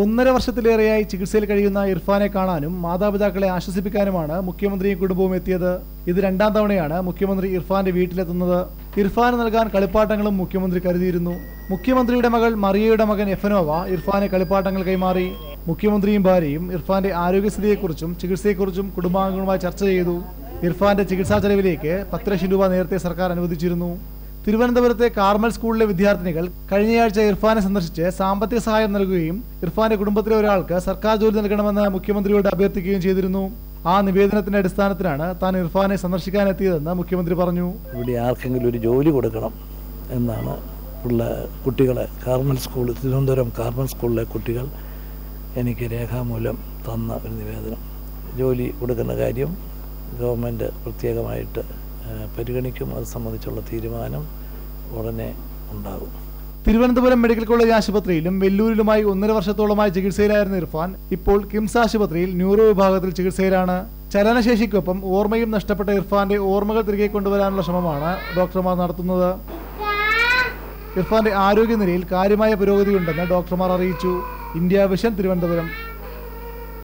ഒന്നര വർഷത്തിലേറെയായി ചികിത്സയിൽ കഴിയുന്ന ഇർഫാനെ കാണാനും മാതാപിതാക്കളെ ആശ്വസിപ്പിക്കാനുമാണ് മുഖ്യമന്ത്രിയും കുടുംബവും എത്തിയത്. ഇത് രണ്ടാം തവണയാണ് മുഖ്യമന്ത്രി ഇർഫാന്റെ വീട്ടിലെത്തുന്നത്. ഇർഫാന് നൽകാൻ കളിപ്പാട്ടങ്ങളും മുഖ്യമന്ത്രി കരുതിയിരുന്നു. മുഖ്യമന്ത്രിയുടെ മകൾ മറിയയുടെ മകൻ എഫനോവ ഇർഫാനെ കളിപ്പാട്ടങ്ങൾ കൈമാറി. മുഖ്യമന്ത്രിയും ഭാര്യയും ഇർഫാന്റെ ആരോഗ്യസ്ഥിതിയെക്കുറിച്ചും ചികിത്സയെക്കുറിച്ചും കുടുംബാംഗങ്ങളുമായി ചർച്ച ചെയ്തു. ഇർഫാന്റെ ചികിത്സാ ചെലവിലേക്ക് പത്ത് ലക്ഷം രൂപ നേരത്തെ സർക്കാർ അനുവദിച്ചിരുന്നു. തിരുവനന്തപുരത്തെ കാർമൽ സ്കൂളിലെ വിദ്യാർത്ഥിനികൾ കഴിഞ്ഞയാഴ്ച ഇർഫാനെ സന്ദർശിച്ച് സാമ്പത്തിക സഹായം നൽകുകയും ഇർഫാന്റെ കുടുംബത്തിലെ ഒരാൾക്ക് സർക്കാർ ജോലി നൽകണമെന്ന് മുഖ്യമന്ത്രിയോട് അഭ്യർത്ഥിക്കുകയും ചെയ്തിരുന്നു. ആ നിവേദനത്തിന്റെ അടിസ്ഥാനത്തിലാണ് താൻ ഇർഫാനെ സന്ദർശിക്കാനെത്തിയതെന്ന് മുഖ്യമന്ത്രി പറഞ്ഞു. ഇവിടെ ആർക്കെങ്കിലും ഒരു ജോലി കൊടുക്കണം എന്നാണ് ഉള്ള കുട്ടികളെ കാർമൽ സ്കൂൾ തിരുവനന്തപുരം കാർമൽ സ്കൂളിലെ കുട്ടികൾ എനിക്ക് രേഖാമൂലം തന്ന ഒരു നിവേദനം. ജോലി കൊടുക്കുന്ന കാര്യം ഗവൺമെന്റ് പ്രത്യേകമായിട്ട് പരിഗണിക്കും. അത് സംബന്ധിച്ചുള്ള തീരുമാനം ഉടനെ ഉണ്ടാകും. തിരുവനന്തപുരം മെഡിക്കൽ കോളേജ് ആശുപത്രിയിലും വെല്ലൂരിലുമായി ഒന്നര വർഷത്തോളമായി ചികിത്സയിലായിരുന്ന ഇർഫാൻ ഇപ്പോൾ കിംസ് ആശുപത്രിയിൽ ന്യൂറോ വിഭാഗത്തിൽ ചികിത്സയിലാണ്. ചലനശേഷിക്കൊപ്പം ഓർമ്മയും നഷ്ടപ്പെട്ട ഇർഫാന്റെ ഓർമ്മകൾ തിരികെ കൊണ്ടുവരാനുള്ള ശ്രമമാണ് ഡോക്ടർമാർ നടത്തുന്നത്. ഇർഫാന്റെ ആരോഗ്യനിലയിൽ കാര്യമായ പുരോഗതിയുണ്ടെന്ന് ഡോക്ടർമാർ അറിയിച്ചു. India Vision Thiruvananthapuram.